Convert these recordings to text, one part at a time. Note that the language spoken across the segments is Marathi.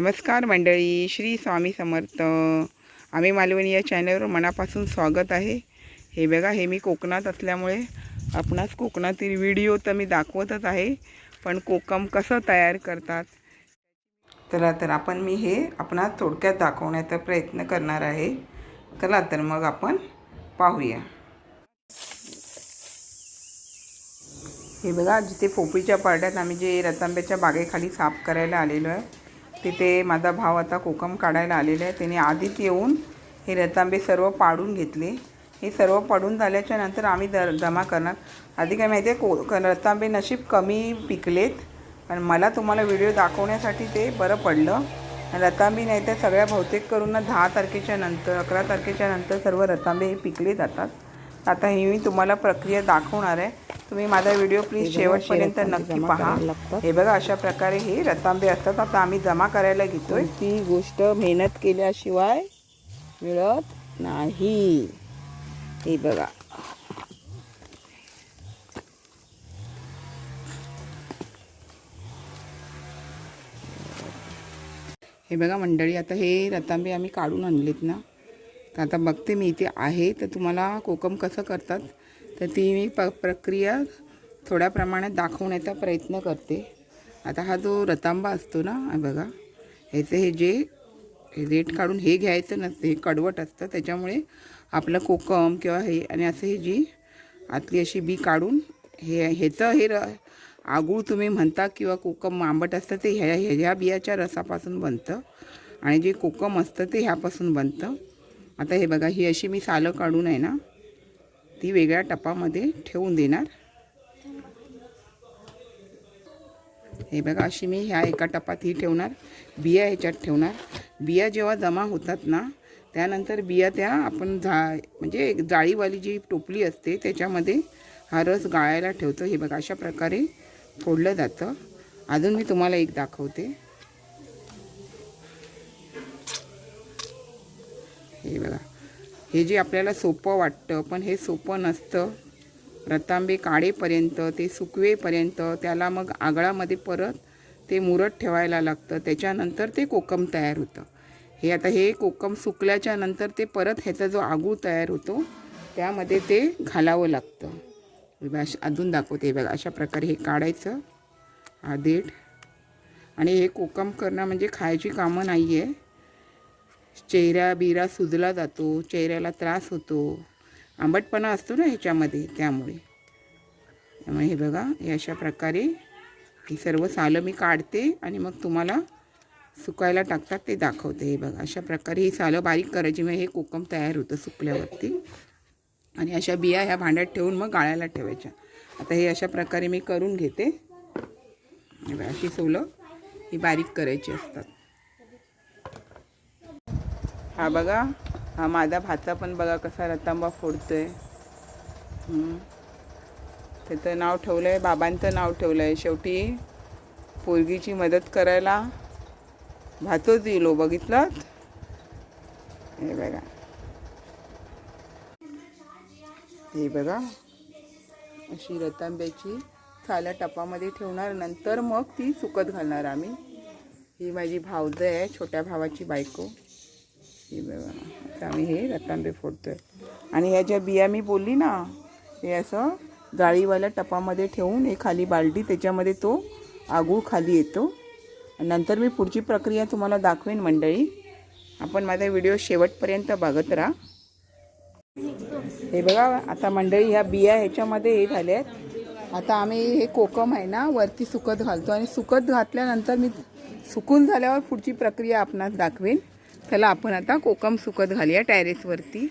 नमस्कार मंडळी श्री स्वामी समर्थ. आम्ही मालवणी या चॅनलवर मनापासून स्वागत आहे. हे बघा हे मी कोकणात असल्यामुळे आपणास कोकणातील व्हिडिओ तर मी दाखवतच आहे पण कोकम कसं तयार करतात? चला तर आपण मी हे आपणास थोडक्यात दाखवण्याचा प्रयत्न करणार आहे. चला तर मग आपण पाहूया. हे बघा जिथे पोपळीच्या पारड्यात आम्ही जे रतांब्याच्या बागेखाली साफ करायला आलेलो आहे तिथे माझा भाव आता कोकम काढायला आलेला आहे. त्याने आधीच येऊन हे रतांबे सर्व पाडून घेतले. हे सर्व पाडून झाल्याच्यानंतर आम्ही द जमा करणार. आधी काय माहिती आहे को रतांबे नशीब कमी पिकलेत पण मला तुम्हाला व्हिडिओ दाखवण्यासाठी ते बरं पडलं. रतांबी नाही तर सगळ्या बहुतेक करून दहा तारखेच्या नंतर अकरा तारखेच्या नंतर सर्व रतांबे हे पिकले जातात. आता ही मी तुम्हाला प्रक्रिया दाखवणार आहे. तुम्ही माझा व्हिडिओ प्लीज शेवटपर्यंत नक्की पहा. हे बघा अशा प्रकारे हे रतांबे असतात. आता आम्ही जमा करायला घेतोय. ती गोष्ट मेहनत केल्याशिवाय मिळत नाही? हे बघा. हे बघा मंडळी आता हे रतांबे आम्ही काढून आणलेत ना. तर आता बघते मी इथे आहे. तर तुम्हाला कोकम कसं करतात तर ती मी प प्रक्रिया थोड्या प्रमाणात दाखवण्याचा प्रयत्न करते. आता हा जो रतांबा असतो ना बघा ह्याचं हे जे रेट काढून हे घ्यायचं नसतं हे कडवट असतं. त्याच्यामुळे आपलं कोकम किंवा हे आणि असं हे जी आतली अशी बी काढून हे ह्याचं हे र आगूळ तुम्ही म्हणता किंवा कोकम आंबट असतं ते ह्या ह्या बियाच्या रसापासून बनतं. आणि जे कोकम असतं ते ह्यापासून बनतं. आता हे बघा ही अशी मी सालं काढून आहे ना ती वेगळ्या टपामध्ये ठेवून देणार. हे बघा अशी मी ह्या एका टपात ही ठेवणार बिया ह्याच्यात ठेवणार. बिया जेव्हा जमा होतात ना त्यानंतर बिया त्या आपण झा म्हणजे एक जाळीवाली जी टोपली असते त्याच्यामध्ये हा रस गाळायला ठेवतो. हे बघा अशा प्रकारे फोडलं जातं. अजून मी तुम्हाला एक दाखवते. हे बघा. हे जे आपल्याला सोपं वाटतं पण हे सोपं नसतं. रतांबे काळेपर्यंत ते सुकवेपर्यंत त्याला मग आगळामध्ये परत ते मुरत ठेवायला लागतं. त्याच्यानंतर ते कोकम तयार होतं. हे आता हे कोकम सुकल्याच्या नंतर ते परत ह्याचा जो आगूळ तयार होतो त्यामध्ये ते घालावं लागतं. अश- अजून दाखवते बघा अशा प्रकारे हे काढायचं. आदेठ देठ आणि हे कोकम करणं म्हणजे खायची कामं नाही आहे चेहरा बिरा सुजला जातो चेहऱ्याला त्रास होतो. आंबटपणा असतो ना ह्याच्यामध्ये त्यामुळे. त्यामुळे हे बघा हे अशा प्रकारे ही सर्व सालं मी काढते आणि मग तुम्हाला सुकायला टाकतात ते दाखवते. हे बघा अशा प्रकारे ही सालं बारीक करायची मग हे कोकम तयार होतं सुकल्यावरती. आणि अशा बिया ह्या भांड्यात ठेवून मग गाळ्याला ठेवायच्या. आता हे अशा प्रकारे मी करून घेते. बघा, अशी सोलं ही बारीक करायची असतात. हा बघा हा माझा भाचा पण बघा कसा रतांबा फोडतोय. आहे त्याचं नाव ठेवलं आहे बाबांचं नाव ठेवलं आहे शेवटी पोरगीची मदत करायला भातोच येईल बघितलं हे बघा. हे बघा. अशी रतांब्याची साल्या टपामध्ये ठेवणार नंतर मग ती सुकत घालणार आम्ही. ही माझी भावजं आहे छोट्या भावाची बायको. हे बघा आता आम्ही हे रतांबे फोडतोय. आणि ह्या ज्या बिया मी बोलली ना हे असं जाळीवाल्या टपामध्ये ठेवून हे खाली बाल्टी त्याच्यामध्ये तो आगूळ खाली येतो. नंतर मी पुढची प्रक्रिया तुम्हाला दाखवेन मंडळी. आपण माझा व्हिडिओ शेवटपर्यंत बघत राहा. हे बघा आता मंडळी ह्या बिया ह्याच्यामध्ये हे झाल्या आहेत आता आम्ही हे कोकम आहे ना वरती सुकत घालतो. आणि सुकत घातल्यानंतर मी सुकून झाल्यावर पुढची प्रक्रिया आपणास दाखवेन. चला आपण आता कोकम सुकत घालूया टॅरेसवरती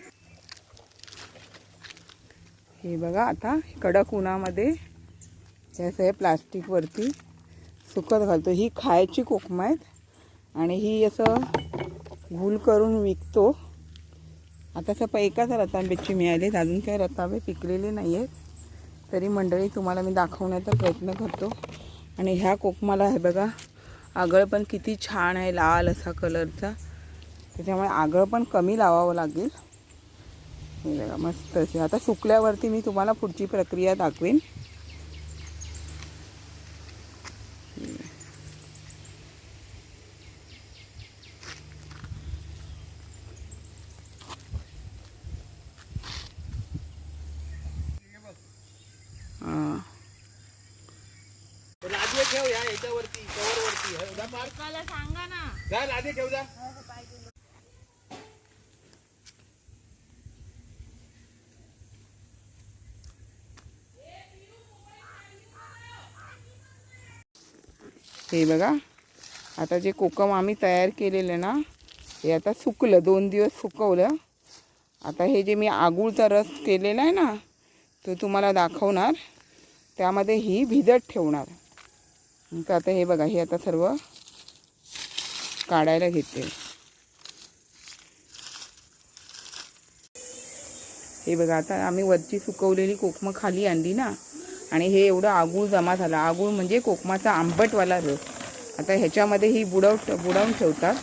हे बघा आता कडक उन्हामध्ये हे असं हे प्लास्टिकवरती सुकत घालतो. ही खायची कोकम आहेत आणि ही असं घूल करून विकतो. आता असं प एकाच रतांब्याची मिळालेत अजून काही रतांबे पिकलेले नाही आहेत तरी मंडळी तुम्हाला मी दाखवण्याचा प्रयत्न करतो. आणि ह्या कोकमाला हे बघा आगळ पण किती छान आहे लाल असा कलरचा त्याच्यामुळे आगळ पण कमी लावावं लागेल. हे बघा मस्त असे आता सुकल्यावरती मी तुम्हाला पुढची प्रक्रिया दाखवेन. ठेव या याच्यावरती सांगा ना. लादे हे बघा. आता जे कोकम आम्ही तयार केलेलं ना हे आता सुकलं. दोन दिवस सुकवलं. आता हे जे मी आगूळचा रस केलेला आहे ना तो तुम्हाला दाखवणार. त्यामध्ये ही भिजत ठेवणार. तर आता हे बघा हे आता सर्व काढायला घेते. हे बघा आता आम्ही वरची सुकवलेली कोकमं खाली आणली ना आणि हे एवढं आगूळ जमा झालं. आगूळ म्हणजे कोकमाचा आंबटवाला रस. आता ह्याच्यामध्ये ही बुडव बुडवून ठेवतात.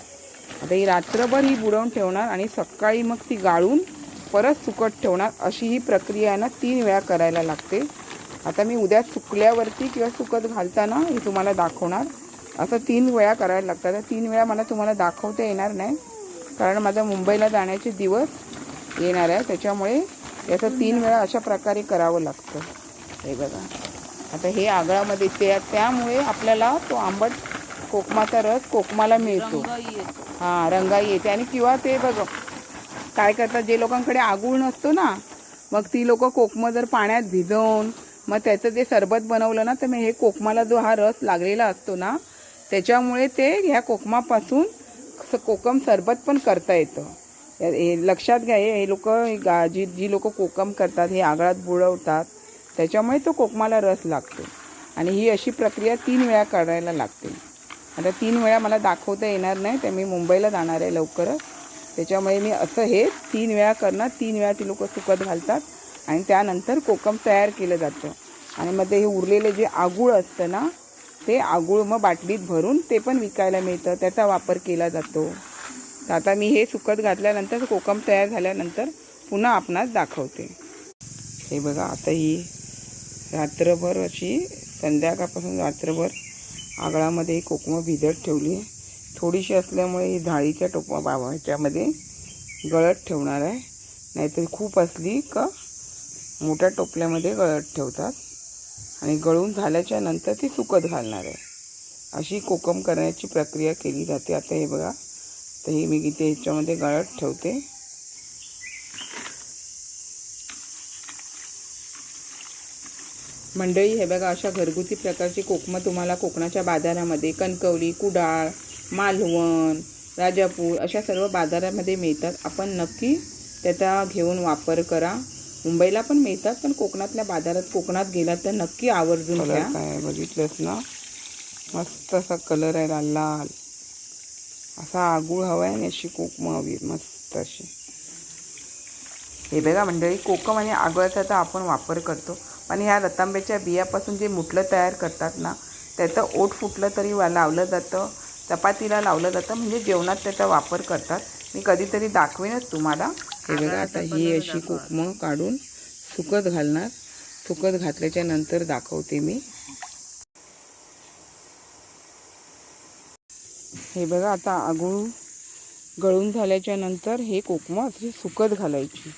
आता ही रात्रभर ही बुडवून ठेवणार आणि सकाळी मग ती गाळून परत सुकत ठेवणार अशी ही प्रक्रिया आहे ना तीन वेळा करायला लागते. आता मी उद्या सुकल्यावरती किंवा सुकत घालताना हे तुम्हाला दाखवणार. असं तीन वेळा करायला लागतं तर तीन वेळा मला तुम्हाला दाखवता येणार नाही. कारण माझा मुंबईला जाण्याचे दिवस येणार आहे. त्याच्यामुळे याचं तीन वेळा अशा प्रकारे करावं लागतं. हे बघा. आता हे आगळामध्ये ते त्यामुळे आपल्याला तो आंबट कोकमाचा रस कोकमाला मिळतो. हां रंगाई येते. आणि किंवा ते बघ काय करतात जे लोकांकडे आगूळ नसतो ना मग ती लोक कोकमं जर पाण्यात भिजवून मग त्याचं जे सरबत बनवलं ना तर मग हे कोकमाला जो हा रस लागलेला असतो ना त्याच्यामुळे ते ह्या कोकमापासून कोकम सरबत पण करता येतं. हे- लक्षात घ्या हे हे लोक जी जी लोक कोकम करतात हे आगळात बुडवतात त्याच्यामुळे तो कोकमाला रस लागतो. आणि ही अशी प्रक्रिया तीन वेळा करायला लागते. आता तीन वेळा मला दाखवता येणार नाही तर मी मुंबईला जाणार आहे लवकरच त्याच्यामुळे मी असं हे तीन वेळा करणार तीन वेळा ती लोक सुकत घालतात आणि त्यानंतर कोकम तयार केलं जातं. आणि मग ते हे उरलेले जे आगूळ असतं ना ते आगूळ मग बाटलीत भरून ते पण विकायला मिळतं त्याचा वापर केला जातो. तर आता मी हे सुकत घातल्यानंतर कोकम तयार झाल्यानंतर पुन्हा आपणास दाखवते. हे बघा आता ही रात्रभर अशी संध्याकाळपासून रात्रभर आगळामध्ये कोकमं भिजत ठेवली थोडीशी असल्यामुळे ही झाडीच्या टोपा बाबा ह्याच्यामध्ये गळत ठेवणार आहे. नाहीतर खूप असली का मोठ्या टोपल्यामध्ये गळत ठेवतात. आणि गळून झाल्याच्यानंतर ती सुकत घालणार आहे. अशी कोकम करण्याची प्रक्रिया केली जाते. आता हे बघा. तर हे मी इथे ह्याच्यामध्ये गळत ठेवते. मंडळी हे बघा अशा घरगुती प्रकारची कोकमं तुम्हाला कोकणाच्या बाजारामध्ये कणकवली कुडाळ मालवण राजापूर अशा सर्व बाजारामध्ये मिळतात. आपण नक्की त्याचा घेऊन वापर करा. मुंबईला पण मिळतात पण कोकणातल्या बाजारात कोकणात गेलात तर नक्की आवर्जून घ्या. काय बघितलंस ना? मस्त असा कलर आहे लाल लाल असा आगूळ हवा आहे आणि अशी कोकमं हवी मस्त अशी. हे बघा मंडळी कोकम आणि आगळाचा तर आपण वापर करतो. पण ह्या रतांब्याच्या बियापासून जे मुठलं तयार करतात ना त्याचं ओठ फुटलं तरी वा लावलं जातं. चपातीला लावलं जातं म्हणजे जेवणात त्याचा वापर करतात. मी कधीतरी दाखवेनच तुम्हाला. हे बघा आता ही अशी कोकमं काढून सुकत घालणार. सुकत घातल्याच्या नंतर दाखवते मी. हे बघा आता आगूळ गळून झाल्याच्यानंतर हे कोकमं अशी सुकत घालायची.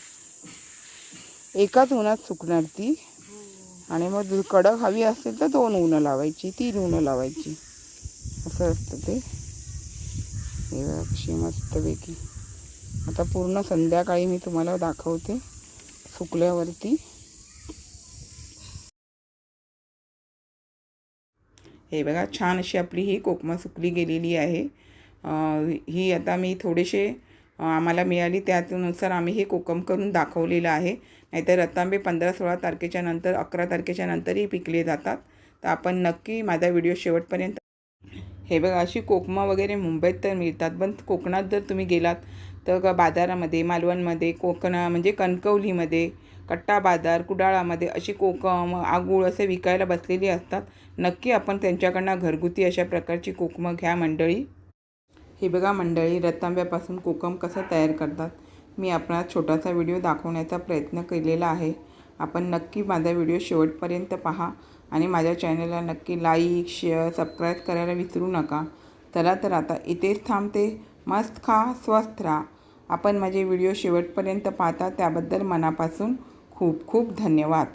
एकाच उन्हात सुकणार ती. आणि मग कडक हवी असेल तर दोन उन्हं लावायची तीन उन्हं लावायची. असं असतं ते. हे मस्तपैकी. आता पूर्ण संध्याकाळी मी तुम्हाला दाखवते सुकल्यावरती. हे बघा छान अशी आपली ही कोकमा सुकली गेलेली आहे. ही आता मी थोडेसे आम्हाला मिळाली त्यानुसार आम्ही हे कोकम करून दाखवलेलं आहे. नाहीतर रतांबे पंधरा सोळा तारखेच्या नंतर अकरा तारखेच्या नंतरही पिकले जातात. तर आपण नक्की माझा व्हिडिओ शेवटपर्यंत हे बघा अशी कोकमा वगैरे मुंबईत तर मिळतात पण कोकणात जर तुम्ही गेलात तर बाजारामध्ये मालवणमध्ये कोकणा म्हणजे कणकवलीमध्ये कट्टा बाजार कुडाळामध्ये अशी कोकम आगूळ असे विकायला बसलेली असतात. नक्की आपण त्यांच्याकडनं घरगुती अशा प्रकारची कोकमं घ्या मंडळी. हे बघा मंडळी रतांब्यापासून कोकम कसं तयार करतात? मी आपणास छोटासा व्हिडिओ दाखवण्याचा प्रयत्न केलेला आहे. आपण नक्की माझा व्हिडिओ शेवटपर्यंत पहा आणि माझ्या चॅनलला नक्की लाईक शेअर सबस्क्राईब करायला विसरू नका. चला तर आता इथेच थांबते. मस्त खा स्वस्थ राहा. आपण माझे व्हिडिओ शेवटपर्यंत पाहता त्याबद्दल मनापासून खूप खूप धन्यवाद.